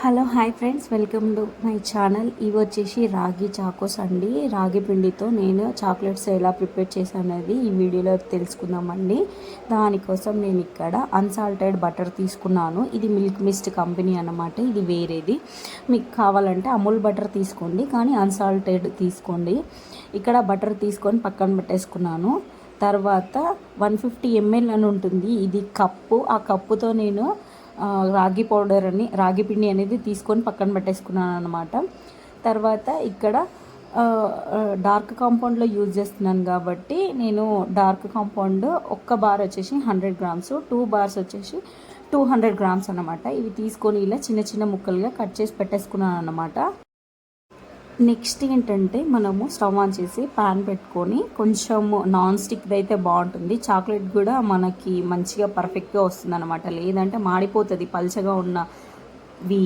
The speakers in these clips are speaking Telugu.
Hello hi friends. Welcome to my channel. ఇవి వచ్చేసి రాగి చాకోస్ అండి. రాగి పిండితో నేను చాక్లెట్స్ ఎలా ప్రిపేర్ చేశానది ఈ వీడియోలో తెలుసుకుందామండి. దానికోసం నేను ఇక్కడ అన్సాల్టెడ్ బటర్ తీసుకున్నాను. ఇది మిల్క్ మిస్ట్ కంపెనీ అన్నమాట. ఇది వేరేది. మీకు కావాలంటే అమూల్ బటర్ తీసుకోండి కానీ అన్సాల్టెడ్ తీసుకోండి. ఇక్కడ బటర్ తీసుకొని పక్కన పెట్టేసుకున్నాను. తర్వాత వన్ ఫిఫ్టీ ఎంఎల్ అని ఉంటుంది. ఇది కప్పు. ఆ కప్పుతో నేను రాగి పౌడర్ అని రాగి పిండి అనేది తీసుకొని పక్కన పెట్టేసుకున్నాను అనమాట తర్వాత ఇక్కడ డార్క్ కాంపౌండ్లో యూజ్ చేస్తున్నాను కాబట్టి నేను డార్క్ కాంపౌండ్ ఒక్క బార్ వచ్చేసి హండ్రెడ్ గ్రామ్స్ టూ బార్స్ వచ్చేసి టూ హండ్రెడ్ గ్రామ్స్ అనమాట ఇవి తీసుకొని ఇలా చిన్న చిన్న ముక్కలుగా కట్ చేసి పెట్టేసుకున్నాను అనమాట నెక్స్ట్ ఏంటంటే మనము స్టవ్ ఆన్ చేసి పాన్ పెట్టుకొని కొంచెం నాన్ స్టిక్ది అయితే బాగుంటుంది. చాక్లెట్ కూడా మనకి మంచిగా పర్ఫెక్ట్గా వస్తుంది అనమాట లేదంటే మాడిపోతుంది పల్చగా ఉన్నవి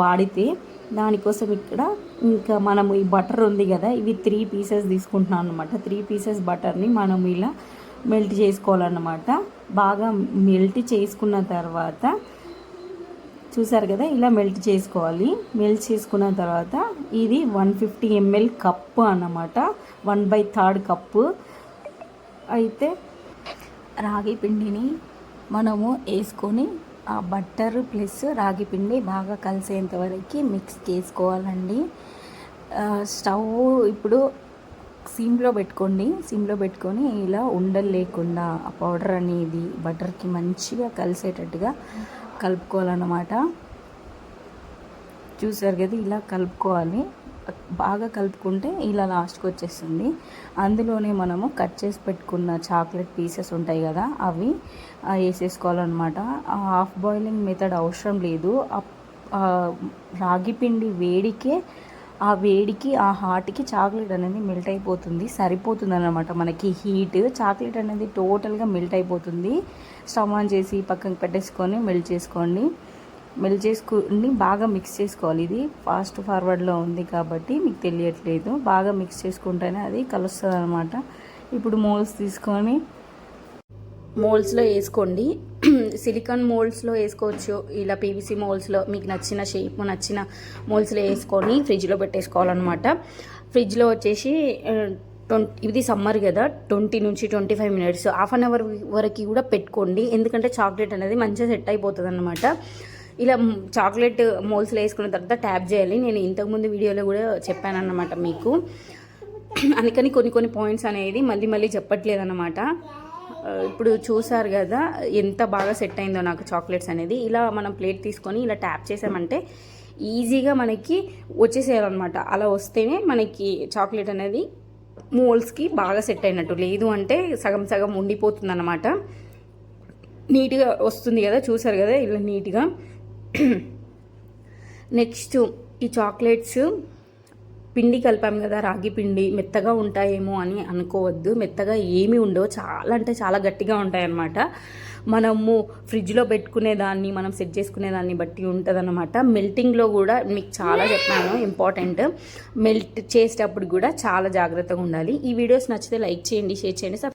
వాడితే దానికోసం ఇక్కడ ఇంకా మనము ఈ బటర్ ఉంది కదా ఇవి త్రీ పీసెస్ తీసుకుంటున్నాం అనమాట త్రీ పీసెస్ బటర్ని మనం ఇలా మెల్ట్ చేసుకోవాలన్నమాట. బాగా మెల్ట్ చేసుకున్న తర్వాత చూసారు కదా ఇలా మెల్ట్ చేసుకోవాలి. మెల్ట్ చేసుకున్న తర్వాత ఇది వన్ ఫిఫ్టీ ఎంఎల్ కప్పు అన్నమాట. వన్ బై థర్డ్ కప్పు అయితే రాగి పిండిని మనము వేసుకొని ఆ బట్టర్ ప్లస్ రాగి పిండి బాగా కలిసేంత వరకు మిక్స్ చేసుకోవాలండి. స్టవ్ ఇప్పుడు సిమ్లో పెట్టుకోండి. సిమ్లో పెట్టుకొని ఇలా ఉండలు లేకుండా ఆ పౌడర్ అనేది బటర్కి మంచిగా కలిసేటట్టుగా కలుపుకోవాలన్నమాట. చూసారు కదా ఇలా కలుపుకోవాలి. బాగా కలుపుకుంటే ఇలా లాస్ట్కి వచ్చేస్తుంది. అందులోనే మనము కట్ చేసి పెట్టుకున్న చాక్లెట్ పీసెస్ ఉంటాయి కదా అవి వేసేసుకోవాలన్నమాట. హాఫ్ బాయిలింగ్ మెథడ్ అవసరం లేదు. రాగి పిండి వేడికే ఆ వేడికి ఆ హాట్కి చాక్లెట్ అనేది మెల్ట్ అయిపోతుంది సరిపోతుంది అనమాట మనకి. హీట్ చాక్లెట్ అనేది టోటల్గా మెల్ట్ అయిపోతుంది. స్టవ్ ఆన్ చేసి పక్కన పెట్టేసుకొని మెల్ట్ చేసుకోండి. మెల్ట్ చేసుకుని బాగా మిక్స్ చేసుకోవాలి. ఇది ఫాస్ట్ ఫార్వర్డ్లో ఉంది కాబట్టి మీకు తెలియట్లేదు. బాగా మిక్స్ చేసుకుంటేనే అది కలుస్తుంది అనమాట ఇప్పుడు మోల్స్ తీసుకొని మోల్స్లో వేసుకోండి. సిలికాన్ మోల్డ్స్లో వేసుకోవచ్చు. ఇలా పీవీసీ మోల్డ్స్లో మీకు నచ్చిన షేప్ నచ్చిన మోల్డ్స్లో వేసుకొని ఫ్రిడ్జ్లో పెట్టేసుకోవాలన్నమాట. ఫ్రిడ్జ్లో వచ్చేసి ట్వంటీ ఇది సమ్మర్ కదా ట్వంటీ నుంచి twenty five minutes half an hour వరకు కూడా పెట్టుకోండి. ఎందుకంటే చాక్లెట్ అనేది మంచిగా సెట్ అయిపోతుంది అనమాట ఇలా చాక్లెట్ మోల్స్లో వేసుకున్న తర్వాత ట్యాప్ చేయాలి. నేను ఇంతకుముందు వీడియోలో కూడా చెప్పాను అన్నమాట మీకు. అందుకని కొన్ని కొన్ని పాయింట్స్ అనేది మళ్ళీ మళ్ళీ చెప్పట్లేదు అనమాట ఇప్పుడు చూసారు కదా ఎంత బాగా సెట్ అయిందో నాకు చాక్లెట్స్ అనేది. ఇలా మనం ప్లేట్ తీసుకొని ఇలా ట్యాప్ చేసామంటే ఈజీగా మనకి వచ్చేసేయాలన్నమాట. అలా వస్తేనే మనకి చాక్లెట్ అనేది మోల్స్కి బాగా సెట్ అయినట్టు. లేదు అంటే సగం సగం ఉండిపోతుంది అనమాట నీట్గా వస్తుంది కదా చూసారు కదా ఇలా నీట్గా. నెక్స్ట్ ఈ చాక్లెట్స్ పిండి కలిపాం కదా రాగి పిండి మెత్తగా ఉంటాయేమో అని అనుకోవద్దు. మెత్తగా ఏమి ఉండవు. చాలా అంటే చాలా గట్టిగా ఉంటాయన్నమాట. మనము ఫ్రిడ్జ్లో పెట్టుకునే దాన్ని మనం సెట్ చేసుకునే దాన్ని బట్టి ఉంటుందన్నమాట. మెల్టింగ్లో కూడా మీకు చాలా చెప్పాను ఇంపార్టెంట్. మెల్ట్ చేసేటప్పుడు కూడా చాలా జాగ్రత్తగా ఉండాలి. ఈ వీడియోస్ నచ్చితే లైక్ చేయండి షేర్ చేయండి